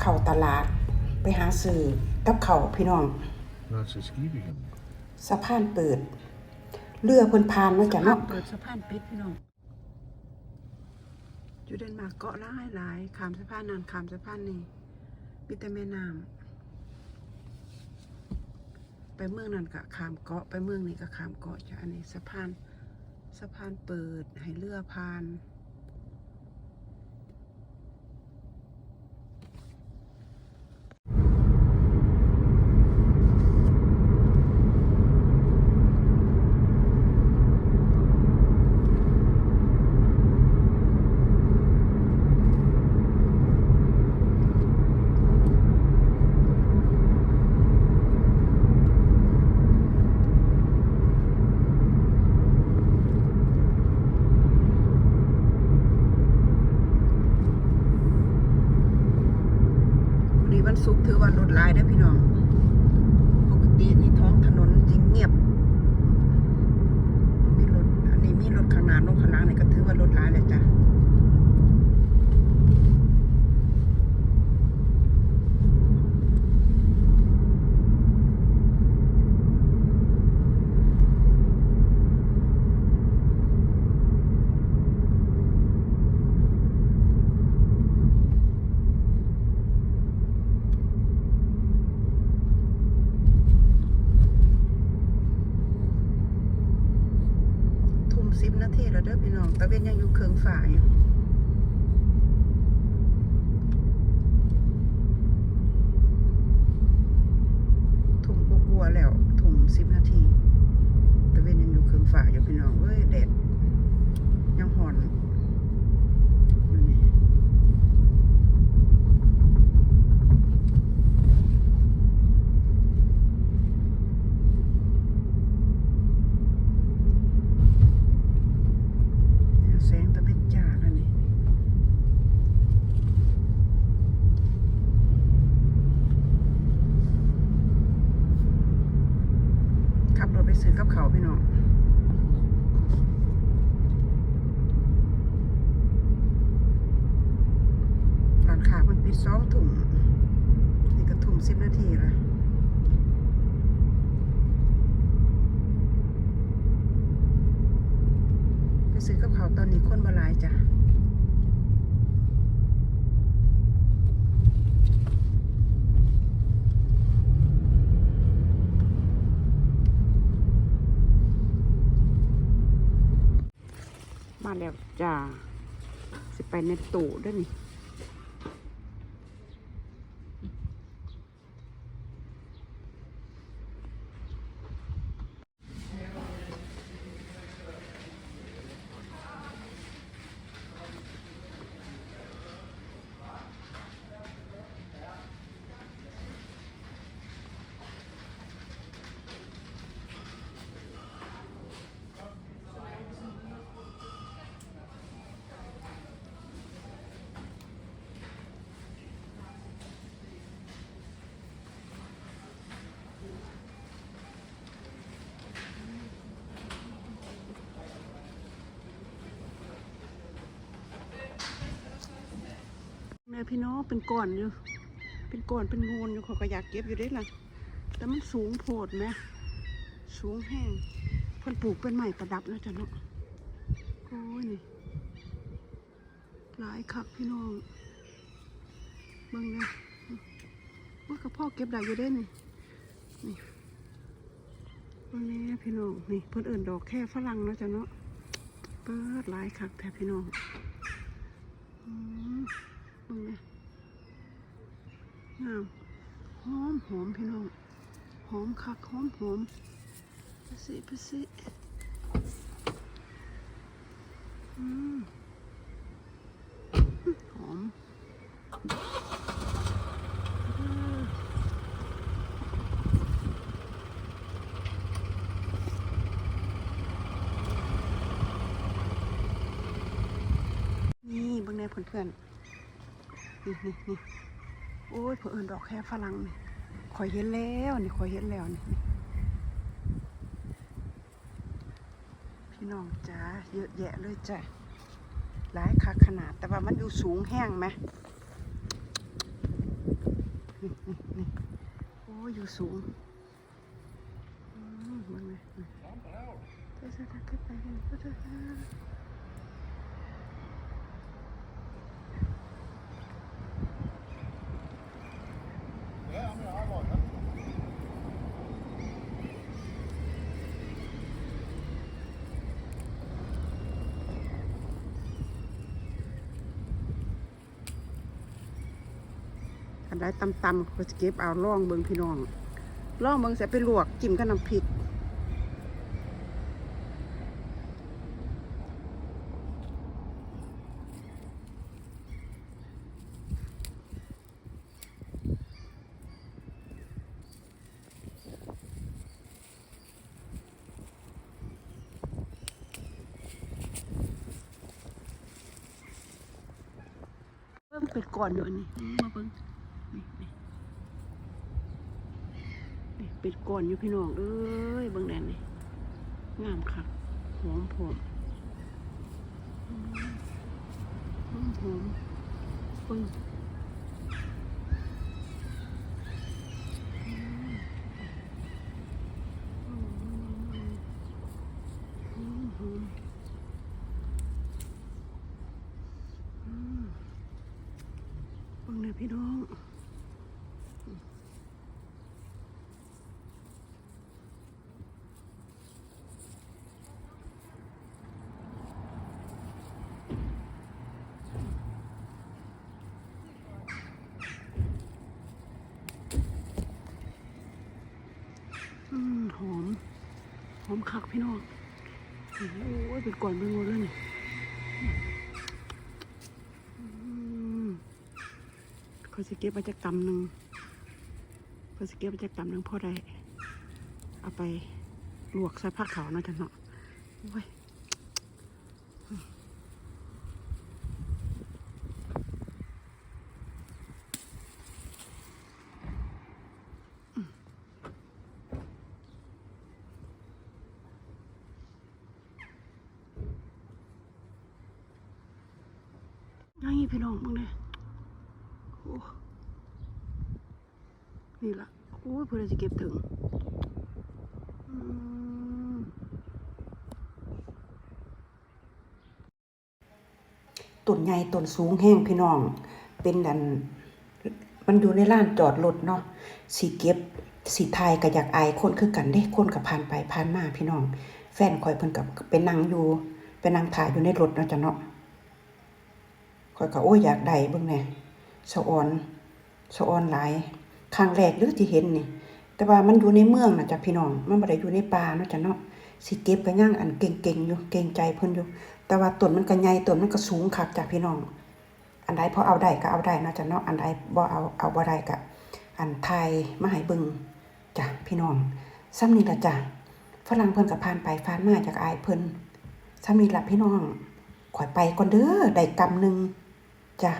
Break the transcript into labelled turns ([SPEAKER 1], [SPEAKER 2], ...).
[SPEAKER 1] เข้าตลาด ไปหาซื้อกับเขาวพี่น้อง
[SPEAKER 2] That's just giving him.
[SPEAKER 1] สะพานเปิด เรือเพิ่นผ่านเนาะจ้ะเนาะ
[SPEAKER 3] เปิดสะพานปิดพี่น้องอยู่เดนมาร์กเกาะหลายหลายขามสะพานนั้นขามสะพานนี้มีแต่แม่น้ำไปเมืองนั้นก็ขามเกาะไปเมืองนี้ก็ขามเกาะจ้ะอันนี้สะพานสะพานเปิดให้เรือผ่านวันนี้วันศุกร์ถือว่ารถ หลายได้อพี่น้อง ปกตินี่ท้องถนนจริงเงียบ มีรถ อันนี้มีรถข้างหน้ารถข้างหลังนี่ก็ถือว่ารถหลายเลยจ้ะ ทุ่ม สิบนาทีแล้วเด้อพี่น้องตะเวนยังอยู่เครื่องฝ่าอยู่ทุ่มกวัวแล้วทุ่มสิบนาทีตะเวนยังอยู่เครื่องฝ่าอยู่พี่น้องเว้ยแดดยังหอนอยู่นี่แสงตะเวนจ้าแล้วนี่ ขับรถไปซื้อกับเขาวพี่น้อง ร้านค้ามันปิด สองถุงนี่ก็ถุงสิบนาทีละไปซื้อกับเขาตอนนี้คนบหลายจ้ะมาแล้วจ้า สิไปในตู้ด้วยนี่ แม่พี่น้องเป็นก้อนอยู่ เป็นก้อนเป็นงูนอยู่เขาก็อยากเก็บอยู่ได้ล่ะ แต่มันสูงโพดไหมสูงแห้งเพิ่นปลูกเป็นใหม่ประดับแล้วจ้ะเนาะโอ้ยนี่หลายคักพี่น้องเบิ่งเลยว่ากับพ่อเก็บได้อยู่ได้นี่นี่เบิ่งนี่พี่น้องนี่เพิ่นเอิ่นดอกแค่ฝรั่งแล้วจ้ะเนาะเปิดหลายคักแท้พี่น้องอื มึงเนี่ยงามหอมหอมพี่น้องหอมคักหอมหอมปสิปสิอืมหอมเออนี่เบางแน่เพื่อนๆ นี่นี่นี่โอ้ยเผื่อนดอกแค่ฝรั่งนี่ข่อยเห็นแล้วนี่ข่อยเห็นแล้วนี่พี่น้องจ้าเยอะแยะเลยจ้ะหลายคักขนาด แต่ว่ามันอยู่สูงแห้งไหมนี่นี่โอ้ยอยู่สูงอืมมันไงเจ้าๆๆๆไปเลยเจ้าๆ อันใดตำตำก็จะเก็บเอาล่องเบิงพี่น้องล่องเบิงเสร็จไปลวกจิ้มกับน้ำพริกเบิ่งเป็ดก่อนอยู่อันนี้มาเบิ่งนี่นี่นี่ เป็ดก่อนอยู่พี่น้องเอ้ยเบิ่งแดนนี่งามค่ะหอมผมหอมหอมปึ้งหอมหอมอืม เบิ่งเลยพี่น้องอืมหอม ห อมคักพี่น้องโอ้ยเป็นก่อนเป็นงนแล้วนี่เขาจะเก็บมาจากตำหนึ่งเขาจะเก็บมาจากตำหนึ่งพอได้เอาไปลวกใส่ผ้าขาวนาะจันเนาะโอ้ย ยังงี้พี่น้องมึงเลยโอ้นี่ละโอ้เพื่อจะเก็บถึง
[SPEAKER 1] ต้นใหญ่ต้นสูงแห้งพี่น้อง เป็นดัน มันอยู่ในร้านจอดรถเนาะสีเก็บสีไทยก็อยากอายคนคือกันเด้คนกับผ่านไปผ่านมาพี่น้อง แฟนคอยเพิ่นกับเป็นนั่งอยู่เป็นนั่งถ่ายอยู่ในรถเนาะจ้ะเนาะ คอยก็โอ้ยอยากได้เบิ่งแหน่สะออนสะออนหลายครั้งแรกหรือที่เห็นนี่ แต่ว่ามันอยู่ในเมืองนะจ้ะพี่น้อง มันบ่ได้อยู่ในป่าเนาะจ้ะเนาะสิเก็บก็ย่างอันเก่งๆอยู่เก่งใจเพิ่นอยู่ แต่ว่าต้นมันก็ใหญ่ต้นมันก็สูงคักจ้ะพี่น้อง อันใดพอเอาได้ก็เอาได้เนาะจ้ะเนาะอันใดบ่เอาเอาบ่ได้ก็อันไทยมาให้เบิ่งจ้ะพี่น้องซ้ำนี่ละจ้ะฝรั่งเพิ่นก็ผ่านไปผ่านมาจากอายเพิ่นซ้ำนี่ละพี่น้องข่อยไปก่อนเด้อได้กำหนึ่ง จ้ะ